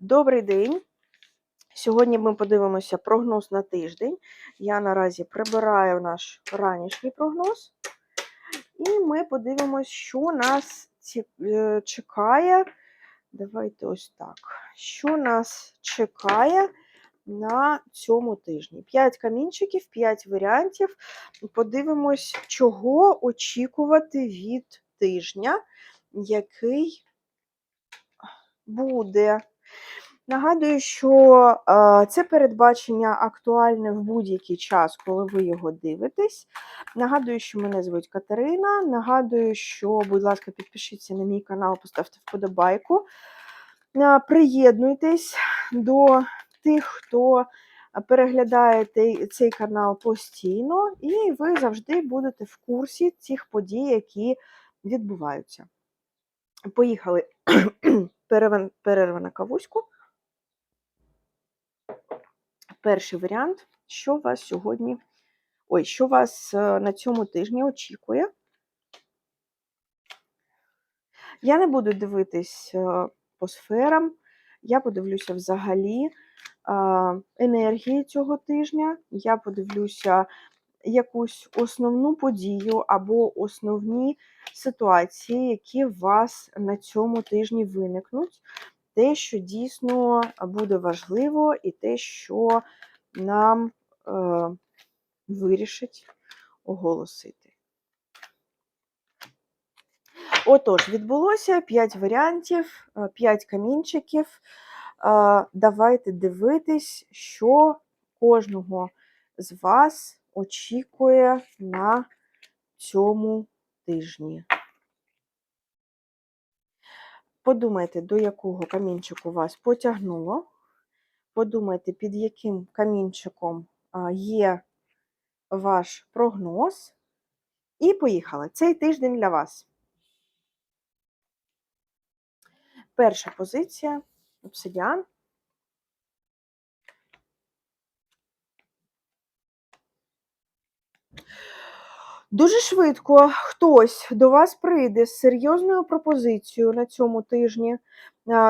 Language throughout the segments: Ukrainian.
Добрий день. Сьогодні ми подивимося прогноз на тиждень. Я наразі прибираю наш ранішній прогноз. І ми подивимося, що нас е, чекає. Давайте ось так. Що нас чекає на цьому тижні? П'ять камінчиків, п'ять варіантів. Подивимось, чого очікувати від тижня, який буде. Нагадую, що е, це передбачення актуальне в будь-який час, коли ви його дивитесь. Нагадую, що мене звуть Катерина. Нагадую, що, будь ласка, підпишіться на мій канал, поставте вподобайку. Е, Приєднуйтесь до тих, хто переглядає цей канал постійно, і ви завжди будете в курсі цих подій, які відбуваються. Поїхали. Перерва на кавуську. Перший варіант, що вас сьогодні, ой, що вас е, на цьому тижні очікує. Я не буду дивитись е, по сферам, я подивлюся взагалі енергії цього тижня, я подивлюся якусь основну подію або основні ситуації, які у вас на цьому тижні виникнуть. Те, що дійсно буде важливо, і те, що нам е, вирішить оголосити. Отож, відбулося 5 варіантів, 5 камінчиків. Е, Давайте дивитись, що кожного з вас очікує на цьому тижні. Подумайте, до якого камінчику вас потягнуло. Подумайте, під яким камінчиком є ваш прогноз. І поїхали. Цей тиждень для вас. Перша позиція обсидіан. Дуже швидко хтось до вас прийде з серйозною пропозицією на цьому тижні.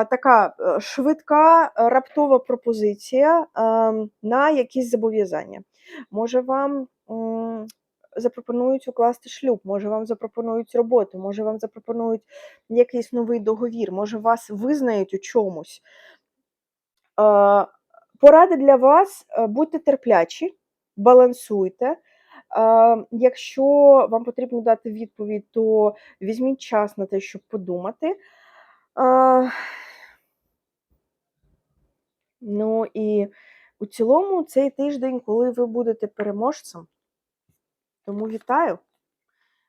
Така е, швидка, е, раптова пропозиція ем, на якісь зобов'язання. Може, вам запропонують укласти шлюб, може, вам запропонують роботу, може, вам запропонують якийсь новий договір, може, вас визнають у чомусь. Е, Поради для вас: е, будьте терплячі, балансуйте. Якщо вам потрібно дати відповідь, то візьміть час на те, щоб подумати. Ну і у цілому цей тиждень, коли ви будете переможцем, тому вітаю.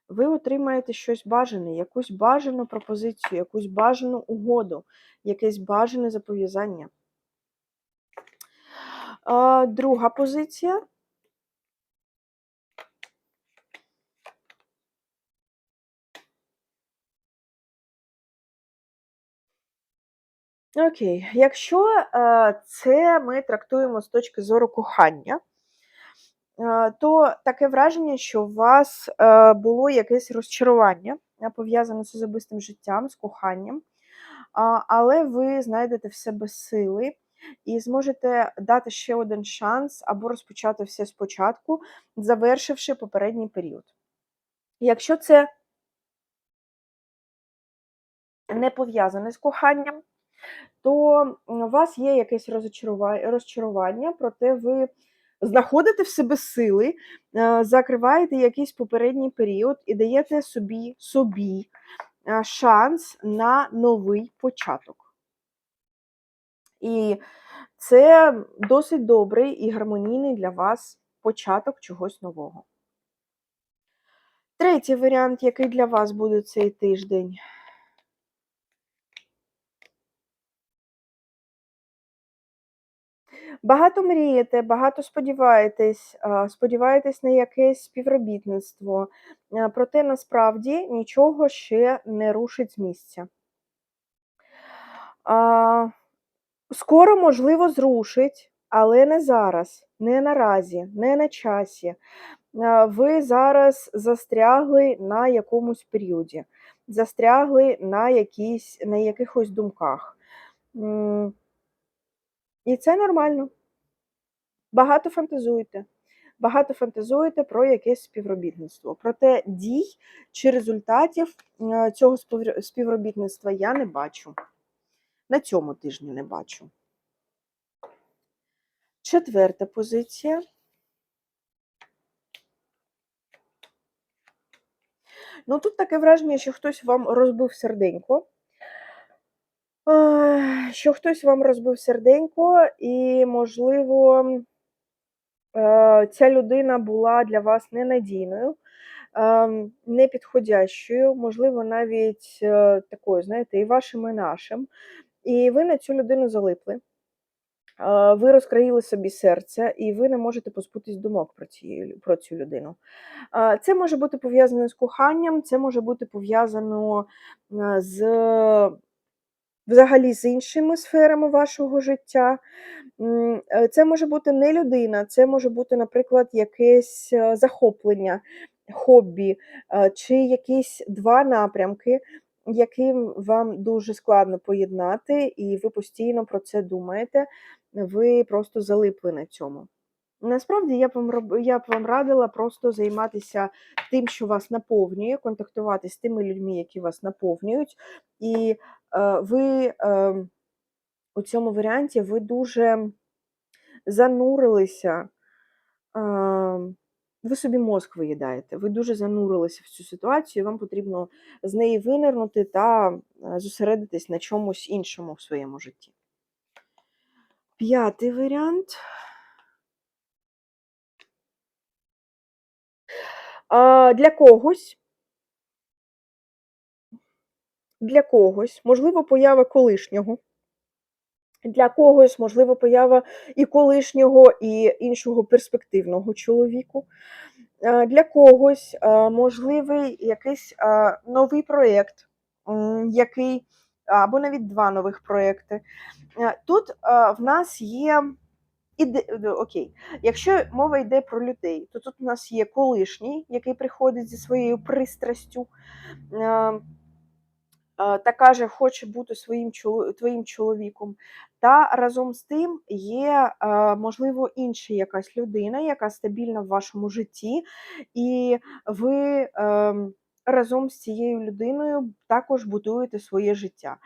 Ви отримаєте щось бажане, якусь бажану пропозицію, якусь бажану угоду, якесь бажане зобов'язання. Друга позиція. Окей, якщо е, це ми трактуємо з точки зору кохання, е, то таке враження, що у вас е, було якесь розчарування, пов'язане з особистим життям, з коханням, але ви знайдете в себе сили і зможете дати ще один шанс або розпочати все спочатку, завершивши попередній період. Якщо це не пов'язане з коханням, то у вас є якесь розчарування, проте ви знаходите в себе сили, е, закриваєте якийсь попередній період і даєте собі, собі е, шанс на новий початок. І це досить добрий і гармонійний для вас початок чогось нового. Третій варіант, який для вас буде цей тиждень. Багато мрієте, багато сподіваєтесь, сподіваєтесь на якесь співробітництво, проте насправді нічого ще не рушить з місця. Скоро, можливо, зрушить, але не зараз, не наразі, не на часі. Ви зараз застрягли на якомусь періоді, застрягли на, якійсь, на якихось думках. І це нормально. Багато фантазуєте. Багато фантазуєте про якесь співробітництво. Проте дій чи результатів е, цього співробітництва я не бачу. На цьому тижні не бачу. Четверта позиція. Ну, тут таке враження, що хтось вам розбив серденько. Що хтось вам розбив серденько, і, можливо, е, ця людина була для вас ненадійною, ем, непідходящою, можливо, навіть е, такою, знаєте, і вашим, і нашим. І ви на цю людину залипли. Е, Ви розкраїли собі серце, і ви не можете позбутись думок про, цією, про цю людину. Це може бути пов'язано з коханням, це може бути пов'язано з взагалі з іншими сферами вашого життя. Е, Це може бути не людина, це може бути, наприклад, якесь е, захоплення, хобі, е, чи якісь два напрямки, яким вам дуже складно поєднати, і ви постійно про це думаєте, ви просто залипли на цьому. Насправді я б вам я б вам радила просто займатися тим, що вас наповнює, контактувати з тими людьми, які вас наповнюють, і ви е, у цьому варіанті ви дуже занурилися, е, ви собі мозк виїдаєте, ви дуже занурилися в цю ситуацію, вам потрібно з неї винирнути та е, зосередитись на чомусь іншому в своєму житті. П'ятий варіант. Для когось, для когось, можливо, поява колишнього. Для когось, можливо, поява і колишнього, і іншого перспективного чоловіку. Е, Для когось е, можливий якийсь е, новий проєкт, який, або навіть два нових проєкти. Тут в нас є окей, якщо мова йде про людей, то тут у нас є колишній, який приходить зі своєю пристрастю. Е, та каже, хоче бути своїм твоїм чоловіком. Та разом з тим є, е, можливо, інша якась людина, яка стабільна в вашому житті, і ви ем, разом з цією людиною також будуєте своє життя.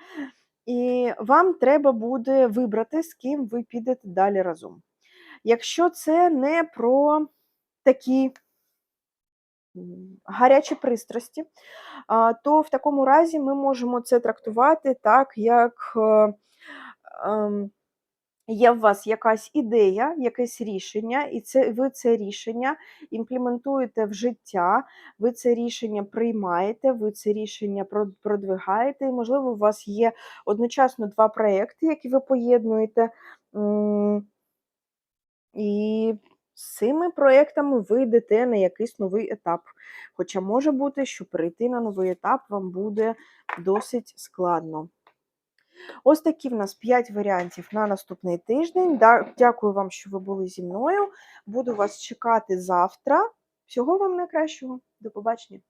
І вам треба буде вибрати, з ким ви підете далі разом. Якщо це не про такі гарячі пристрасті, то в такому разі ми можемо це трактувати так, як є в вас якась ідея, якесь рішення, і це, ви це рішення імплементуєте в життя, ви це рішення приймаєте, ви це рішення продвигаєте, і, можливо, у вас є одночасно два проекти, які ви поєднуєте. І з цими проектами ви йдете на якийсь новий етап. Хоча може бути, що перейти на новий етап вам буде досить складно. Ось такі в нас 5 варіантів на наступний тиждень. Дякую вам, що ви були зі мною. Буду вас чекати завтра. Всього вам найкращого. До побачення.